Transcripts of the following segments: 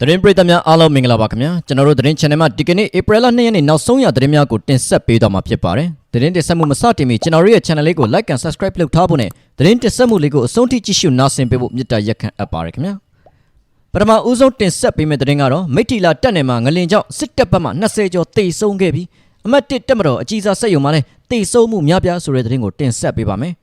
သတင်းပရိသတ်များအားလုံးမင်္ဂလာပါခင်ဗျာကျွန်တော်တို့သတင်း channel မှာဒီကနေ့ April လ2ရက်နေ့နောက်ဆုံးရသတင်းများကိုတင်ဆက်ပေးတော့မှာဖြစ်ပါတယ်သတင်းတင်ဆက်မှုမစတင်မီကျွန်တော်တို့ရဲ့ channel လေးကို like and subscribe လုပ်ထားဖို့နဲ့သတင်းတင်ဆက်မှုလေးကိုအဆုံးထိကြည့်ရှုနားဆင်ပေးဖို့မေတ္တာရက်ခံအပ်ပါတယ်ခင်ဗျာပထမဦးဆုံးတင်ဆက်ပေးမယ့်သတင်းကတော့မိထီလာတက်နယ်မှာငလင်ကြောင့်စစ်တပ်ဘက်မှ20ကျော်တိတ်ဆုံးခဲ့ပြီးအမတ်1တက်မတော်အကြီးစားဆက်ယုံမှာလည်းတိတ်ဆုံးမှုများပြားဆိုတဲ့သတင်းကိုတင်ဆက်ပေးပါမယ်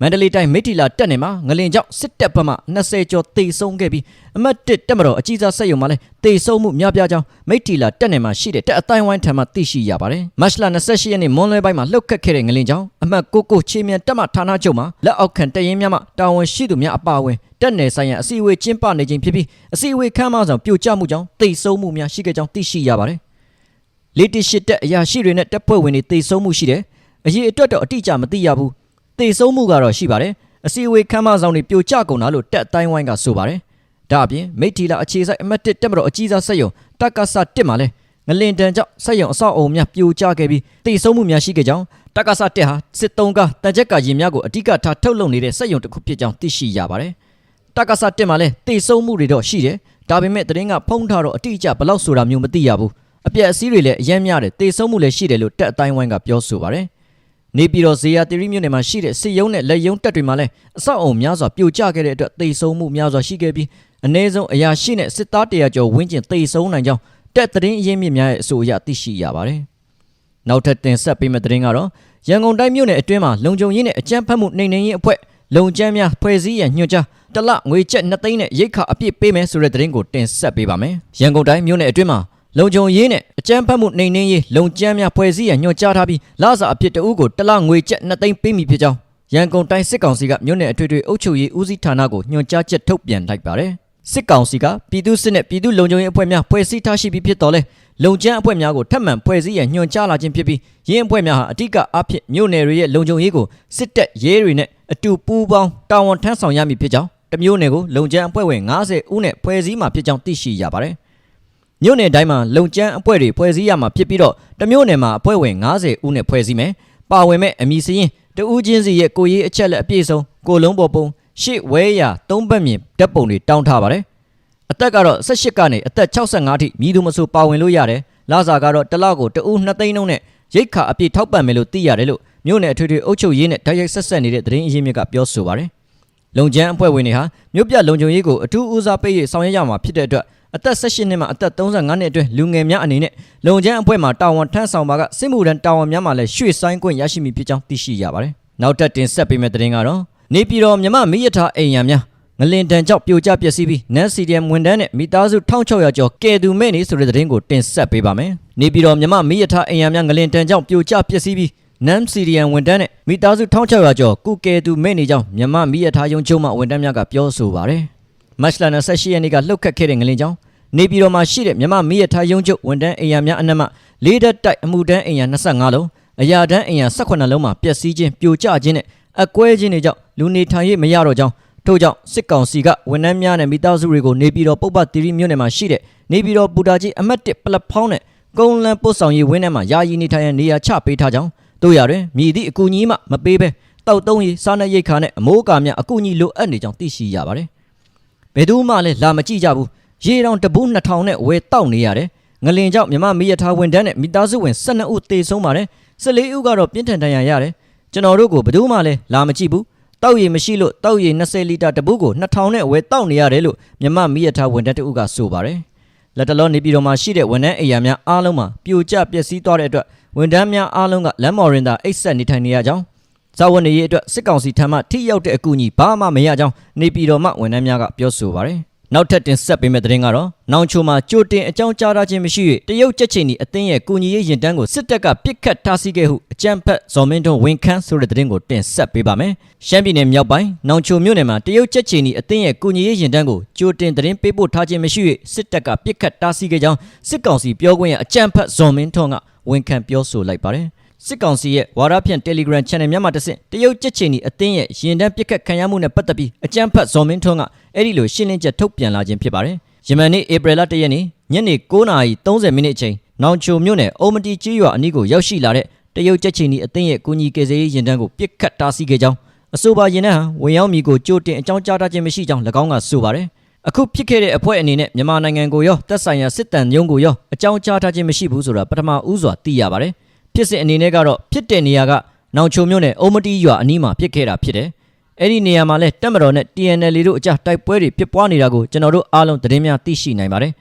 မန္တလေးတိုင်းမိထီလာတက်နေမှာငလင်ကြောင့်စစ်တပ်ဘက်မှ20ကျော်တိတ်ဆုံးခဲ့ပြီးအမတ်1တက်မတော်အကြီးစားဆက်ယုံမှာလည်းတိတ်ဆုံးမှုများပြားကြောင်းမိထီလာတက်နေမှာရှိတဲ့တက်အတိုင်းဝိုင်းထံမှသိရှိရပါတယ်။မတ်လ28ရက်နေ့မွန်းလွဲပိုင်းမှာလှုပ်ခတ်ခဲ့တဲ့ငလင်ကြောင့်အမတ်ကိုကိုချေမြန်တက်မှဌာနချုပ်မှာလက်အောက်ခံတရင်များမှတာဝန်ရှိသူများအပါအဝင်တက်နယ်ဆိုင်ရာအစည်းအဝေးကျင်းပနေခြင်းဖြစ်ပြီးအစည်းအဝေးခမ်းမဆောင်ပြိုကျမှုကြောင့်တိတ်ဆုံးမှုများရှိခဲ့ကြောင်းသိရှိရပါတယ်။လေတရှိတက်အရာရှိတွေနဲ့တပ်ဖွဲ့ဝင်တွေတိတ်ဆုံးမှုရှိတယ်။အရေးအတွက်တော့အတိအကျမသိရဘူး။ တိတ်ဆုံးမှုကတော့ရှိပါတယ်။အစည်းအဝေးခမ်းမဆောင်တွေပြိုကျကုန်တာလို့တက်အတိုင်းဝိုင်းကဆိုပါတယ်။ဒါအပြင်မိထီလာအခြေဆိုင်အမတ်တစ်တက်မတော်အကြီးစားဆက်ယုံတက်ကဆတစ်မှာလဲငလင်တန်ကြောင့်ဆက်ယုံအဆောက်အအုံများပြိုကျခဲ့ပြီးတိတ်ဆုံးမှုများရှိခဲ့ကြောင်းတက်ကဆတစ်ဟာစစ်တုံးကတန်ချက်ကရင်များကိုအဓိကထားထုတ်လုပ်နေတဲ့ဆက်ယုံတစ်ခုဖြစ်ကြောင်းသိရှိရပါတယ်။တက္ကဆတက်မှာလဲတိတ်ဆုံးမှုတွေတော့ရှိတယ်ဒါပေမဲ့သတင်းကဖုံးထားတော့အတိအကျဘယ်လောက်ဆိုတာမျိုးမသိရဘူးအပြက်အစည်းတွေလည်းအယမ်းများတယ်တိတ်ဆုံးမှုလည်းရှိတယ်လို့တက်အတိုင်းဝိုင်းကပြောဆိုပါတယ် နေပြည်တော်ဇေယျတီရီမြို့နယ်မှာရှိတဲ့စစ်ရုံးနဲ့လက်ရုံးတက်တွေမှာလည်းအဆောက်အုံများစွာပြိုကျခဲ့တဲ့အတွက်တိတ်ဆုံးမှုများစွာရှိခဲ့ပြီးအ ਨੇ ဆုံးအရာရှိနဲ့စစ်သားတရာကျော်ဝင်းကျင်တိတ်ဆုံးနိုင်ကြောင်းတက်သတင်းအရင်းမြစ်များရဲ့အဆိုအရသိရှိရပါတယ်နောက်ထပ်တင်ဆက်ပေးမယ့်သတင်းကတော့ရန်ကုန်တိုင်းမြို့နယ်အတွင်းမှာလုံခြုံရေးနဲ့အကြမ်းဖက်မှုနှိမ်နင်းရေးအဖွဲ့လုံခြမ်းများဖွဲ့စည်းရန်ညွှန်ကြားတစ်လငွေကျပ်2သိန်းနဲ့ရိတ်ခါအပြည့်ပေးမယ်ဆိုတဲ့သတင်းကိုတင်ဆက်ပေးပါမယ်။ရန်ကုန်တိုင်းမြို့နယ်အတွင်းမှာ လုံခြုံရေးနဲ့အကြမ်းဖက်မှုနှိမ်နင်းရေးလုံခြမ်းများဖွဲ့စည်းရန်ညွှန်ကြားထားပြီးလစာအပြည့်တအုပ်ကိုတစ်လငွေကျပ်2သိန်းပေးမည်ဖြစ်ကြောင်းရန်ကုန်တိုင်းစစ်ကောင်စီကမြို့နယ်အထွေထွေအုပ်ချုပ်ရေးဦးစီးဌာနကိုညွှန်ကြားချက်ထုတ်ပြန်လိုက်ပါတယ်။စစ်ကောင်စီကပြည်သူစစ်နဲ့ပြည်သူလုံခြုံရေးအဖွဲ့များဖွဲ့စည်းထားရှိပြီးဖြစ်တော်လဲလုံခြမ်းအဖွဲ့များကိုထပ်မံဖွဲ့စည်းရန်ညွှန်ကြားလာခြင်းဖြစ်ပြီးရင်းအဖွဲ့များဟာအ धिक အဖြစ်မြို့နယ်တွေရဲ့လုံခြုံရေးကိုစစ်တပ်ရဲတွေနဲ့အတူပူးပေါင်းတာဝန်ထမ်းဆောင်ရမည်ဖြစ်ကြောင်းတမျိုးနယ်ကိုလုံခြမ်းအဖွဲ့ဝင်90ဦးနဲ့ဖွဲ့စည်းမှာဖြစ်ကြောင်းသိရှိရပါတယ်။ မြို့နယ်တိုင်းမှာလုံခြမ်းအဖွဲ့တွေဖွဲ့စည်းရမှာဖြစ်ပြီးတော့တမျိုးနယ်မှာအဖွဲ့ဝင်90ဦးနဲ့ဖွဲ့စည်းမယ်။ပါဝင်မဲ့အမည်စရင်တဦးချင်းစီရဲ့ကိုရေးအချက်လက်အပြည့်စုံကိုလုံးပေါ်ပုံရှေ့ဝဲရသုံးဘက်မြင်တပ်ပုံတွေတောင်းထားပါတယ်။အသက်ကတော့18ကနေအသက်65အထိမြည်သူမဆိုပါဝင်လို့ရတယ်။လစာကတော့တစ်လကိုတဦး2သိန်းနှုန်းနဲ့ရိတ်ခါအပြည့်ထောက်ပံ့မယ်လို့သိရတယ်လို့မြို့နယ်အထွေထွေအုပ်ချုပ်ရေးနဲ့တိုက်ရိုက်ဆက်ဆက်နေတဲ့သတင်းအရင်းမြစ်ကပြောဆိုပါတယ်။လုံချမ်းအဖွဲ့ဝင်တွေဟာမြို့ပြလုံခြုံရေးကိုအထူးဦးစားပေးရဆောင်ရွက်ရမှာဖြစ်တဲ့အတွက် အသက်18နှစ်မှအသက်35နှစ်အတွင်းလူငယ်များအနေနဲ့လုံချမ်းအဖွဲ့မှာတာဝန်ထမ်းဆောင်ပါကစစ်မှုထမ်းတာဝန်များမှာလည်းရွှေ့ဆိုင်ခွင့်ရရှိမည်ဖြစ်ကြောင်းသိရှိရပါတယ်။နောက်ထပ်တင်ဆက်ပေးမယ့်သတင်းကတော့နေပြည်တော်မြမမိရထားအိမ်ရံများငလင်တန်ကြောင့်ပြိုကျပျက်စီးပြီးနန်စီဒီယမ်ဝန်တန်းနဲ့မိသားစု1600ကျော်ကဲသူမဲ့နေဆိုတဲ့သတင်းကိုတင်ဆက်ပေးပါမယ်။နေပြည်တော်မြမမီးရထားအိမ်ယာများငလင်တန်ကြောင့်ပြိုကျပျက်စီးပြီးနန်စီဒီယမ်ဝန်တန်းနဲ့မိသားစု1600ကျော်ကုကဲသူမဲ့နေကြောင်းမြမမီးရထားရုံချုပ်မှဝန်တန်းများကပြောဆိုပါရယ်။ မတ်လ28ရက်နေ့ကလှုပ်ခတ်ခဲ့တဲ့ငလင်ကြောင့်နေပြည်တော်မှာရှိတဲ့မြမမီးရထားရုံချုပ်ဝန်တန်းအိမ်ယာများအနက်မှလေးဓာတ်တိုက်အမှုတန်းအိမ်ယာ25လုံးအရာတန်းအိမ်ယာ18လုံးမှာပျက်စီးခြင်းပြိုကျခြင်းနဲ့အကွဲခြင်းတွေကြောင့်လူနေထိုင်ရေးမရတော့ကြောင်းထို့ကြောင့်စစ်ကောင်စီကဝန်ထမ်းများနဲ့မိသားစုတွေကိုနေပြည်တော်ပုပ္ပတိရိမြို့နယ်မှာရှိတဲ့နေပြည်တော်ပူတာကြီးအမတ်1ပလက်ဖောင်းနဲ့ကုန်းလန်းပို့ဆောင်ရေးဝင်းထဲမှာယာယီနေထိုင်ရန်နေရာချပေးထားကြောင်းတို့ရတွင်မြည်သည့်အကူအညီမှမပေးဘဲတောက်တုံးရီစားနပ်ရိတ်ခါနဲ့အမိုးအကာများအကူအညီလိုအပ်နေကြောင်းသိရှိရပါတယ်။ ဘယ်သူမှလည်းလာမကြည့်ကြဘူး။ရေတောင်တပူး2000နဲ့ဝယ်တောက်နေရတယ်။ငလင်ကြောင့်မြမမီးရထားဝန်တန်းနဲ့မိသားစုဝင်12ဦးသေဆုံးပါတယ်။14ဦးကတော့ပြင်းထန်ဒဏ်ရာရတယ်။ကျွန်တော်တို့ကိုဘယ်သူမှလည်းလာမကြည့်ဘူး။တောက်ရည်မရှိလို့တောက်ရည်20လီတာတပုကို2000နဲ့ဝယ်တောက်နေရတယ်လို့မြမမီးရထားဝန်ထမ်းတအုပ်ကဆိုပါတယ်။လက်တလောနေပြည်တော်မှာရှိတဲ့ဝန်ထမ်းအိမ်ယာများအားလုံးမှာပြိုကျပျက်စီးသွားတဲ့အတွက်ဝန်ထမ်းများအားလုံးကလမ်းမော်ရင်သာအိတ်ဆက်နေထိုင်နေရကြောင်း ဇာဝန်နေရေးအတွက်စစ်ကောင်စီထံမှထိရောက်တဲ့အကူအညီဘာမှမရကြောင်းနေပြည်တော်မှဝန်ထမ်းများကပြောဆိုပါတယ်။နောက်ထပ်တင်ဆက်ပေးမယ့်သတင်းကတော့နောင်ချိုမှာကြိုတင်အကြောင်းကြားထားခြင်းမရှိ၍တရုတ်ကြက်ချင်ဒီအသင်းရဲ့ကူညီရေးရင်တန်းကိုစစ်တပ်ကပစ်ခတ်ထားဆီးခဲ့ဟုအကြမ်းဖက်ဇော်မင်းထွန်းဝန်ခန်းဆိုတဲ့သတင်းကိုတင်ဆက်ပေးပါမယ်။ရှမ်းပြည်နယ်မြောက်ပိုင်းနောင်ချိုမြို့နယ်မှာတရုတ်ကြက်ချင်ဒီအသင်းရဲ့ကူညီရေးရင်တန်းကိုကြိုတင်သတင်းပေးပို့ထားခြင်းမရှိ၍စစ်တပ်ကပစ်ခတ်တားဆီးခဲ့ကြောင်းစစ်ကောင်စီပြောခွင့်ရအကြမ်းဖက်ဇော်မင်းထွန်းကဝန်ခံပြောဆိုလိုက်ပါတယ်။ စစ်ကောင်စီရဲ့ဝါရဖြန့် Telegram Channel များမှာတဆင့်တရုတ်ကြက်ချင်ဒီအသင်းရဲ့ရင်တန်းပစ်ခတ်ခံရမှုနဲ့ပတ်သက်ပြီးအကြမ်းဖက်ဇော်မင်းထွန်းကအဲ့ဒီလိုရှင်းလင်းချက်ထုတ်ပြန်လာခြင်းဖြစ်ပါတယ်။ယမန်နေ့ဧပြီလ1ရက်နေ့ညနေ9:30မိနစ်အချိန်နောင်ချိုမြို့နယ်အုံမတီကြီးရွာအနီးကိုရောက်ရှိလာတဲ့တရုတ်ကြက်ချင်ဒီအသင်းရဲ့ကူညီကယ်ဆယ်ရေးရင်တန်းကိုပစ်ခတ်တားဆီးခဲ့ကြောင်းအဆိုပါရင်တန်းဟာဝင်ရောက်မီကိုကြိုတင်အကြောင်းကြားထားခြင်းမရှိကြောင်း၎င်းကဆိုပါတယ်။အခုဖြစ်ခဲ့တဲ့အဖွဲ့အနေနဲ့မြန်မာနိုင်ငံကိုရောသက်ဆိုင်ရာစစ်တမ်းရုံးကိုရောအကြောင်းကြားထားခြင်းမရှိဘူးဆိုတာပထမဦးစွာသိရပါတယ် ဖြစ်စဉ်အနေနဲ့ကတော့ဖြစ်တဲ့နေရာကနောင်ချုံမြို့နယ်အုံမတီရွာအနီးမှာဖြစ်ခဲ့တာဖြစ်တယ်အဲ့ဒီနေရာမှာလဲတက်မတော်နဲ့ TNL တို့အကြတိုက်ပွဲတွေဖြစ်ပွားနေတာကိုကျွန်တော်တို့အားလုံးသတင်းများသိရှိနိုင်ပါတယ်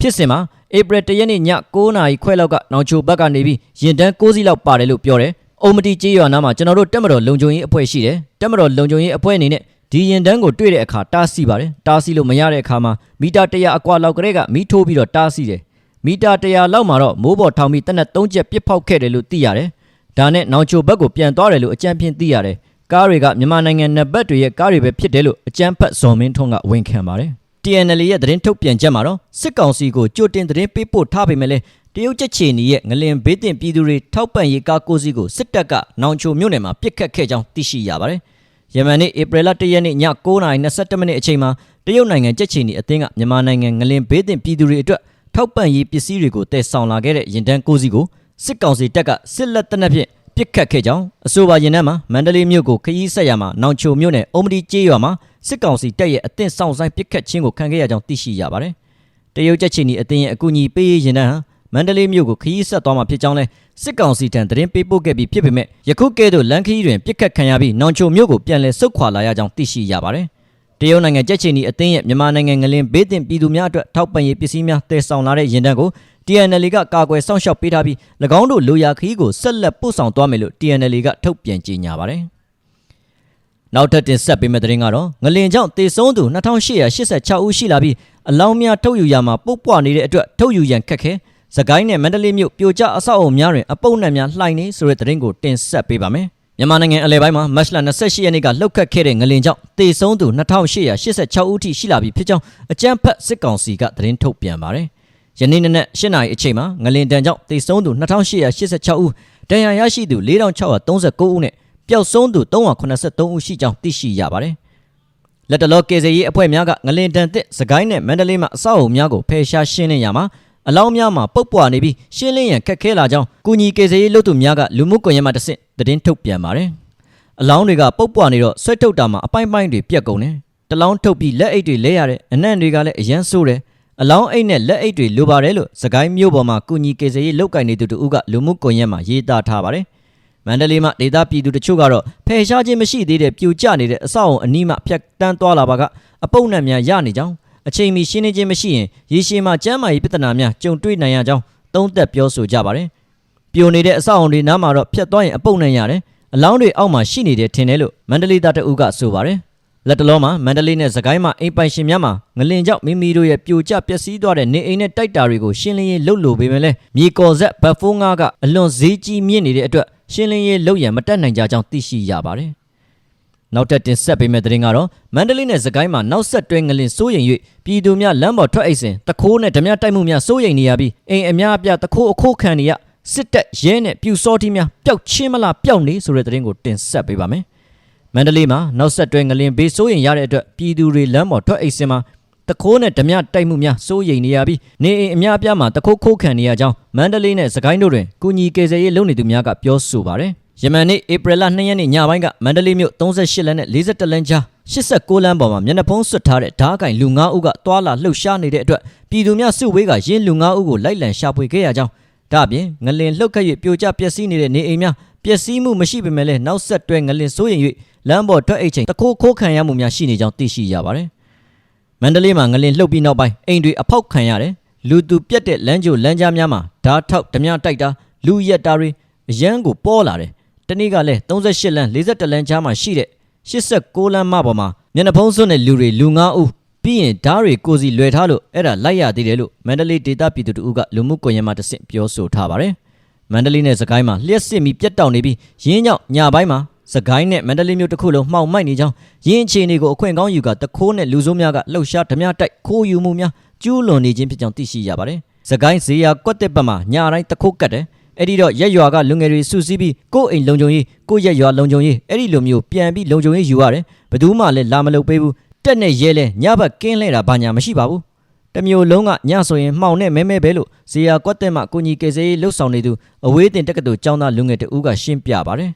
ဖြစ်စဉ်မှာဧပြီ၁ရက်နေ့ည9:00နာရီခွဲလောက်ကနောင်ချိုဘက်ကနေပြီးရင်တန်း6စီးလောက်ပါတယ်လို့ပြောတယ်။အုံမတီကျေးရွာနားမှာကျွန်တော်တို့တက်မတော်လုံခြုံရေးအဖွဲ့ရှိတယ်။တက်မတော်လုံခြုံရေးအဖွဲ့အနေနဲ့ဒီရင်တန်းကိုတွေ့တဲ့အခါတားဆီးပါတယ်။တားဆီးလို့မရတဲ့အခါမှာမီတာ100အကွာလောက်ကလေးကမီးထိုးပြီးတော့တားဆီးတယ်။ မီတာ100လောက်မှာတော့မိုးပေါ်ထောင်ပြီးတက်နက်3ချက်ပစ်ဖောက်ခဲ့တယ်လို့သိရတယ်။ဒါနဲ့နောင်ချိုဘက်ကိုပြန်သွားတယ်လို့အကြံဖြင့်သိရတယ်။ကားတွေကမြန်မာနိုင်ငံနယ်ဘက်တွေရဲ့ကားတွေပဲဖြစ်တယ်လို့အကြံဖက်ဇော်မင်းထွန်းကဝန်ခံပါတယ်။ TNL ရဲ့သတင်းထုတ်ပြန်ချက်မှာတော့စစ်ကောင်စီကိုကြိုတင်သတင်းပေးပို့ထားပေမဲ့လည်းတရုတ်ချက်ချီနီရဲ့ငလင်ဘေးတင်ပြည်သူတွေထောက်ပံ့ရေးကားကိုစီးကိုစစ်တပ်ကနောင်ချိုမြို့နယ်မှာပစ်ခတ်ခဲ့ကြောင်းသိရှိရပါတယ်။ယမန်နေ့ဧပြီလ1ရက်နေ့ည9:22မိနစ်အချိန်မှာတရုတ်နိုင်ငံချက်ချီနီအသင်းကမြန်မာနိုင်ငံငလင်ဘေးတင်ပြည်သူတွေအတွက် ထောက်ပံ့ရေးပစ္စည်းတွေကိုတည်ဆောင်လာခဲ့တဲ့ရင်တန်းကိုစီးကိုစစ်ကောင်စီတပ်ကစစ်လက်တနက်ဖြင့်ပစ်ခတ်ခဲ့ကြောင်းအဆိုပါရင်နှန်းမှာမန္တလေးမြို့ကိုခရီးဆက်ရမှာနောင်ချိုမြို့နယ်အုံမဒီကျေးရွာမှာစစ်ကောင်စီတပ်ရဲ့အသင့်ဆောင်ဆိုင်ပစ်ခတ်ခြင်းကိုခံခဲ့ရကြောင်းသိရှိရပါတယ်။တရုတ်ချက်ချီနီအသင်းရဲ့အကူအညီပေးရေးရင်နှန်းဟာမန္တလေးမြို့ကိုခရီးဆက်သွားမှာဖြစ်ကြောင်းလဲစစ်ကောင်စီထံသတင်းပေးပို့ခဲ့ပြီးဖြစ်ပေမဲ့ယခုကဲ့သို့လမ်းခရီးတွင်ပစ်ခတ်ခံရပြီးနောင်ချိုမြို့ကိုပြန်လည်ဆုတ်ခွာလာရကြောင်းသိရှိရပါတယ်။ တရုတ်နိုင်ငံကြက်ချီနီအသင်းရဲ့မြန်မာနိုင်ငံငလင်ဘေးတင်ပြည်သူများအတွက်ထောက်ပံ့ရေးပစ္စည်းများတည်ဆောင်လာတဲ့ရင်တန်းကို TNL ကကာကွယ်စောင့်ရှောက်ပေးထားပြီး၎င်းတို့လိုရာခရီးကိုဆက်လက်ပို့ဆောင်သွားမယ်လို့ TNL ကထုတ်ပြန်ကြေညာပါတယ်။နောက်ထပ်တင်ဆက်ပေးမယ့်သတင်းကတော့ငလင်ကြောင့်တေဆုံးသူ2886ဦးရှိလာပြီးအလောင်းများထုတ်ယူရမှာပုတ်ပွားနေတဲ့အတွက်ထုတ်ယူရန်ခက်ခဲ။စကိုင်းနဲ့မန္တလေးမြို့ပြိုကျအဆောက်အအုံများတွင်အပုပ်နှံများလှိုင်နေဆိုတဲ့သတင်းကိုတင်ဆက်ပေးပါမယ်။ မြန်မာနိုင်ငံအလဲပိုင်းမှာမတ်လ28ရက်နေ့ကလှုပ်ခတ်ခဲ့တဲ့ငလင်ကြောင့်တေဆုံးသူ2886ဦးထိရှိလာပြီဖြစ်ကြောင်းအကြမ်းဖက်စစ်ကောင်စီကသတင်းထုတ်ပြန်ပါတယ်။ယနေ့နေ့နဲ့၈နာရီအချိန်မှာငလင်တန်ကြောင့်တေဆုံးသူ2886ဦးဒဏ်ရာရရှိသူ4639ဦးနဲ့ပျောက်ဆုံးသူ383ဦးရှိကြောင်းသိရှိရပါတယ်။လက်တလောကေဇေရေးအဖွဲ့များကငလင်တန်သစ်စကိုင်းနဲ့မန္တလေးမှာအဆောက်အအုံများကိုဖယ်ရှားရှင်းလင်းရမှာ အလောင်းများမှာပုတ်ပွားနေပြီးရှင်းလင်းရန်ခက်ခဲလာကြောင်းကုညီကေဇေရေးလုပ်သူများကလူမှုကွန်ရက်မှာတဆင့်သတင်းထုတ်ပြန်ပါတယ်။အလောင်းတွေကပုတ်ပွားနေတော့ဆွဲထုတ်တာမှာအပိုင်းပိုင်းတွေပြက်ကုန်တယ်။တလောင်းထုတ်ပြီးလက်အိတ်တွေလဲရတဲ့အနံ့တွေကလည်းအရန်ဆိုးတယ်။အလောင်းအိတ်နဲ့လက်အိတ်တွေလိုပါတယ်လို့စကိုင်းမျိုးပေါ်မှာကုညီကေဇေရေးလောက်ကင်နေသူတို့ကလူမှုကွန်ရက်မှာရေးသားထားပါတယ်။မန္တလေးမှာဒေသပြည်သူတချို့ကတော့ဖယ်ရှားခြင်းမရှိသေးတဲ့ပြိုကျနေတဲ့အဆောက်အုံအနီးမှာဖြတ်တန်းသွားလာပါကအပုပ်နဲ့များရနေကြောင်း အချိန်မီရှင်းနေခြင်းမရှိရင်ရေရှည်မှာကျန်းမာရေးပြဿနာများကြုံတွေ့နိုင်ရကြောင်းသုံးသပ်ပြောဆိုကြပါတယ်။ပြိုနေတဲ့အဆောက်အုံတွေနားမှာတော့ဖြတ်သွားရင်အပုပ်နဲ့ရတယ်။အလောင်းတွေအောက်မှာရှိနေတယ်ထင်တယ်လို့မန္တလေးသားတအုပ်ကဆိုပါတယ်။လက်တလုံးမှာမန္တလေးနဲ့စကိုင်းမှာအိမ်ပိုင်ရှင်များမှာငလင်ကြောင့်မိမိတို့ရဲ့ပြိုကျပျက်စီးသွားတဲ့နေအိမ်နဲ့တိုက်တာတွေကိုရှင်းလင်းရေးလုပ်လို့ပေမဲ့လည်းမြေကော်ဆက်ဘတ်ဖိုးငါးကအလွန်ဈေးကြီးမြင့်နေတဲ့အတွက်ရှင်းလင်းရေးလုပ်ရန်မတက်နိုင်ကြကြောင်းသိရှိရပါတယ်။ နောက်ထပ်တင်ဆက်ပေးမယ့်သတင်းကတော့မန္တလေးနဲ့စကိုင်းမှာနောက်ဆက်တွဲငလင်စိုးရိမ်၍ပြည်သူများလမ်းပေါ်ထွက်အိတ်စဉ်တခိုးနဲ့ဓမြတိုက်မှုများစိုးရိမ်နေရပြီးအိမ်အများအပြားတခိုးအခိုးခံနေရစစ်တပ်ရဲနဲ့ပြူစောတိများပျောက်ချင်းမလားပျောက်နေဆိုတဲ့သတင်းကိုတင်ဆက်ပေးပါမယ်။မန္တလေးမှာနောက်ဆက်တွဲငလင်ဘေးစိုးရိမ်ရတဲ့အတွက်ပြည်သူတွေလမ်းပေါ်ထွက်အိတ်စဉ်မှာတခိုးနဲ့ဓမြတိုက်မှုများစိုးရိမ်နေရပြီးနေအိမ်အများအပြားမှာတခိုးခိုးခံနေရကြောင်းမန္တလေးနဲ့စကိုင်းတို့တွင်ကုညီကေဆယ်ရေးလုပ်နေသူများကပြောဆိုပါတယ်။ ယမန်နေ့ဧပြီလ2ရက်နေ့ညပိုင်းကမန္တလေးမြို့38လမ်းနဲ့41လမ်းကြား89လမ်းပေါ်မှာမျက်နှာဖုံးဆွတ်ထားတဲ့ဓားကင်လူ9ဦးကတွာလာလှုပ်ရှားနေတဲ့အတွက်ပြည်သူများစုဝေးကရင်းလူ9ဦးကိုလိုက်လံရှာဖွေခဲ့ရကြောင်းဒါအပြင်ငလင်လှုပ်ခတ်၍ပြိုကျပျက်စီးနေတဲ့နေအိမ်များပျက်စီးမှုမရှိပေမဲ့လည်းနောက်ဆက်တွဲငလင်စိုးရိမ်၍လမ်းပေါ်ထွက်အိတ်ချိန်တခိုးခိုးခံရမှုများရှိနေကြောင်းသိရှိရပါတယ်။မန္တလေးမှာငလင်လှုပ်ပြီးနောက်ပိုင်းအိမ်တွေအဖောက်ခံရတယ်လူသူပြက်တဲ့လမ်းကြိုလမ်းကြားများမှာဓာတ်ထောက်ဓမြတိုက်တာလူရက်တာတွေအရန်ကိုပေါ်လာတယ် တနေ့ကလည်း38လမ်း41လမ်းကြားမှာရှိတဲ့86လမ်းမပေါ်မှာမျက်နှာဖုံးစွန်းတဲ့လူတွေလူ9ဦးပြီးရင်ဓားတွေကိုစီလွယ်ထားလို့အဲ့ဒါလိုက်ရသေးတယ်လို့မန္တလေးဒေသပြည်သူတို့ကလူမှုကွန်ရက်မှာတဆင့်ပြောဆိုထားပါတယ်မန္တလေးနဲ့စကိုင်းမှာလျှက်စစ်မီပြတ်တောက်နေပြီးရင်းကြောင့်ညပိုင်းမှာစကိုင်းနဲ့မန္တလေးမြို့တစ်ခုလုံးမှောင်မိုက်နေကြောင်းရင်းအခြေအနေကိုအခွင့်ကောင်းယူကတခိုးနဲ့လူဆိုးများကလှုပ်ရှားဓမြတိုက်ခိုးယူမှုများကျူးလွန်နေခြင်းဖြစ်ကြောင်းသိရှိရပါတယ်စကိုင်းဇေယျကွက်တက်ဘက်မှာညတိုင်းတခိုးကတ်တယ် အဲ့ဒီတော့ရက်ရွာကလူငယ်တွေစုစည်းပြီးကိုယ့်အိမ်လုံခြုံရေးကိုယ့်ရက်ရွာလုံခြုံရေးအဲ့ဒီလိုမျိုးပြန်ပြီးလုံခြုံရေးယူရတယ်ဘယ်သူမှလည်းလာမလုပ်ပေးဘူးတက်နဲ့ရဲလဲညဘက်ကင်းလဲတာဘာညာမရှိပါဘူးတမျိုးလုံးကညဆိုရင်မှောင်နဲ့မဲမဲပဲလို့ဇေယျကွက်တက်မှကိုကြီးကေစေးလှုပ်ဆောင်နေသူအဝေးတင်တက္ကသိုလ်ကျောင်းသားလူငယ်တဦးကရှင်းပြပါတယ်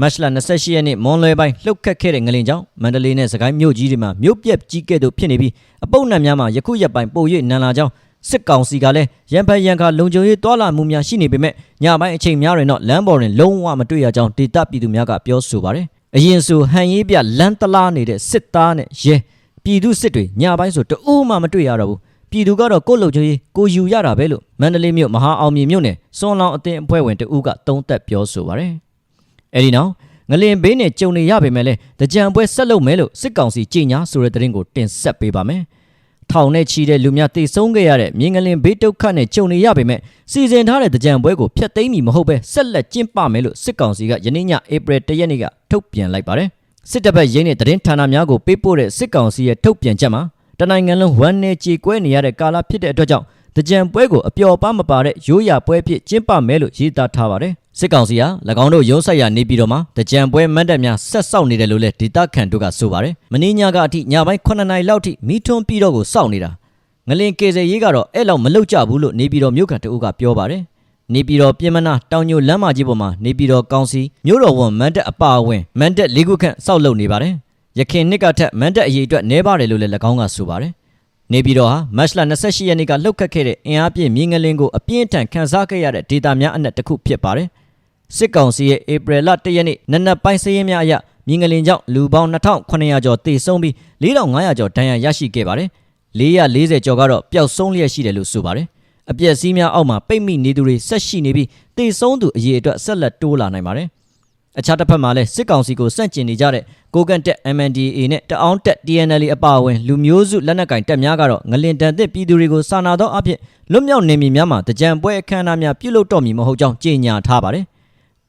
မမတ်လ28ရက်နေ့မွန်လွယ်ပိုင်းလှုပ်ခတ်ခဲ့တဲ့ငလင်ကြောင့်မန္တလေးနဲ့စကိုင်းမြို့ကြီးတွေမှာမြို့ပြက်ကြီးကဲ့သို့ဖြစ်နေပြီးအပုပ်နံများမှာယခုရက်ပိုင်းပို၍နန်လာကြောင်း စစ်ကောင်စီကလည်းရန်ဖန်ရန်ခါလုံခြုံရေးတွာလာမှုများရှိနေပေမဲ့ညပိုင်းအချိန်များတွင်တော့လမ်းပေါ်တွင်လုံးဝမတွေ့ရကြောင်းဒေတာပြည်သူများကပြောဆိုပါတယ်။အရင်ဆိုဟန်ရေးပြလမ်းတလားနေတဲ့စစ်သားနဲ့ရဲပြည်သူစစ်တွေညပိုင်းဆိုတအိုးမှမတွေ့ရတော့ဘူး။ပြည်သူကတော့ကိုယ့်လုံခြုံရေးကိုယူရတာပဲလို့မန္တလေးမြို့မဟာအောင်မြေမြို့နယ်စွန်လောင်အသင်းအဖွဲ့ဝင်တဦးကသုံးသပ်ပြောဆိုပါတယ်။အဲဒီနောက်ငလင်ဘေးနဲ့ကြုံနေရပေမဲ့လည်းတကြံပွဲဆက်လုပ်မယ်လို့စစ်ကောင်စီကြေညာဆိုတဲ့သတင်းကိုတင်ဆက်ပေးပါမယ်။ ထောင်နဲ့ချီတဲ့လူများတိတ်ဆုံးခဲ့ရတဲ့မြင်းငလင်ဘေးဒုက္ခနဲ့ကြုံနေရပေမဲ့စီစဉ်ထားတဲ့တကြံပွဲကိုဖျက်သိမ်းမီမဟုတ်ပဲဆက်လက်ကျင်းပမယ်လို့စစ်ကောင်စီကယနေ့ညဧပြီ၁ရက်နေ့ကထုတ်ပြန်လိုက်ပါတယ်။စစ်တပ်ဘက်ရင်းနဲ့သတင်းဌာနများကိုပေးပို့တဲ့စစ်ကောင်စီရဲ့ထုတ်ပြန်ချက်မှာတနိုင်ငံလုံးဝမ်းနဲ့ကြေကွဲနေရတဲ့ကာလဖြစ်တဲ့အတွက်ကြောင့်တကြံပွဲကိုအပျော်ပါမပါတဲ့ရိုးရာပွဲဖြစ်ကျင်းပမယ်လို့ရေးသားထားပါတယ်။ စစ်ကောင်စီဟာ၎င်းတို့ရုံးဆိုင်ရာနေပြည်တော်မှာတကြံပွဲမန္တက်များဆက်ဆောက်နေတယ်လို့လည်းဒေတာခန်တို့ကဆိုပါတယ်။မင်းညကအထိညပိုင်း9နာရီလောက်ထိမိထွန်းပြီးတော့ကိုစောက်နေတာ။ငလင်ကေစရေးကတော့အဲ့လောက်မလောက်ကြဘူးလို့နေပြည်တော်မြို့ခံတအုပ်ကပြောပါတယ်။နေပြည်တော်ပြင်မနာတောင်ညိုလမ်းမကြီးပေါ်မှာနေပြည်တော်ကောင်စီမြို့တော်ဝန်မန်တက်အပါအဝင်မန်တက်လေးခုခန့်စောက်လုပ်နေပါတယ်။ရခင်နှစ်ကထက်မန်တက်အရေးအတွက်နှဲပါတယ်လို့လည်း၎င်းကဆိုပါတယ်။နေပြည်တော်ဟာမတ်လ28ရက်နေ့ကလှုပ်ခတ်ခဲ့တဲ့အင်အားပြည့်မြင်းငလင်းကိုအပြင်းထန်ခန်းစားခဲ့ရတဲ့ဒေတာများအနက်တစ်ခုဖြစ်ပါတယ်။ စစ်ကောင်စီရဲ့ဧပြီလ1ရက်နေ့နနက်ပိုင်းစည်ရင်များအရမြင်းငလင်းကြောင့်လူပေါင်း2900ကျော်သေဆုံးပြီး4500ကျော်ဒဏ်ရာရရှိခဲ့ပါတယ်။440ကျော်ကတော့ပျောက်ဆုံးလျက်ရှိတယ်လို့ဆိုပါတယ်။အပြက်စီးများအောက်မှာပိတ်မိနေသူတွေဆက်ရှိနေပြီးသေဆုံးသူအရေအတွက်ဆက်လက်တိုးလာနိုင်ပါတယ်။အခြားတစ်ဖက်မှာလည်းစစ်ကောင်စီကိုစန့်ကျင်နေကြတဲ့ကိုကန်တက် MNDAA နဲ့တအောင်းတက် TNL အပါအဝင်လူမျိုးစုလက်နက်ကင်တပ်များကတော့ငလင်တန်သစ်ပြည်သူတွေကိုစာနာသောအဖြစ်လွတ်မြောက်နေမည်များမှာတကြံပွဲအခမ်းအနားများပြုလုပ်တော့မည်မဟုတ်ကြောင်းကြေညာထားပါတယ်။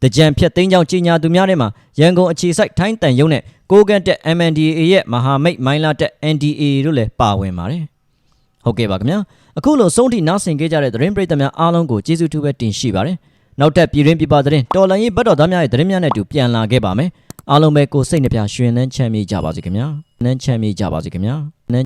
တကြံဖြတ်သိမ်းကြောင်းကြေညာသူများထဲမှာရန်ကုန်အခြေစိုက်ထိုင်းတန်ယုံနဲ့ကိုကန်တက် MNDAA ရဲ့မဟာမိတ်မိုင်းလာတက် NDAA တို့လည်းပါဝင်ပါတယ်။ဟုတ်ကဲ့ပါခင်ဗျာအခုလိုဆုံးထိနားဆင်ခဲ့ကြတဲ့သတင်းပရိသတ်များအားလုံးကိုကျေးဇူးတူပဲတင်ရှိပါတယ်နောက်ထပ်ပြည်ရင်းပြပသတင်းတော်လန်ရေးဘတ်တော်သားများရဲ့သတင်းများနဲ့အတူပြန်လာခဲ့ပါမယ်အားလုံးပဲကိုယ်စိတ်နှပြရွှင်နှမ်းချမ်းမြေ့ကြပါစေခင်ဗျာနှမ်းချမ်းမြေ့ကြပါစေခင်ဗျာ